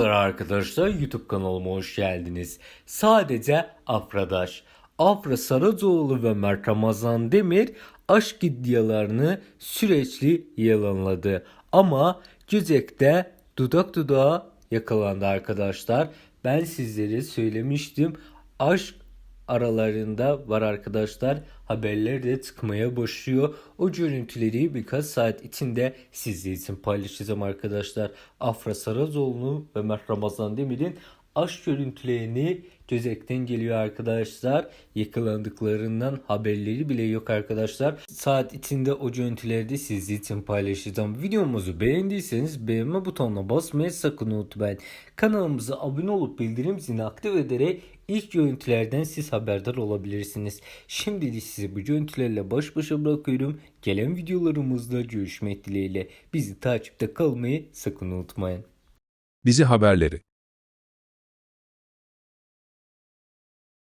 Merhabalar arkadaşlar YouTube kanalıma hoş geldiniz. Sadece Afradaş, Afra Saracoğlu ve Mert Ramazan Demir aşk iddialarını sürekli yalanladı. Ama Göcek'te dudak dudağa yakalandı arkadaşlar. Ben sizlere söylemiştim. Aşk aralarında var arkadaşlar. Haberler de çıkmaya başlıyor. O görüntüleri birkaç saat içinde sizler için paylaşacağım arkadaşlar. Afra Saracoğlu ve Mert Ramazan Demir'in aşk görüntülerini Gözek'ten geliyor arkadaşlar. Yakalandıklarından haberleri bile yok arkadaşlar. Saat içinde o görüntüleri de sizler için paylaşacağım. Videomuzu beğendiyseniz beğenme butonuna basmayı sakın unutmayın. Kanalımıza abone olup bildirim zilini aktif ederek ilk görüntülerden siz haberdar olabilirsiniz. Şimdilik sizi bu görüntülerle baş başa bırakıyorum. Gelen videolarımızda görüşmek dileğiyle. Bizi takipte kalmayı sakın unutmayın. Dizi haberleri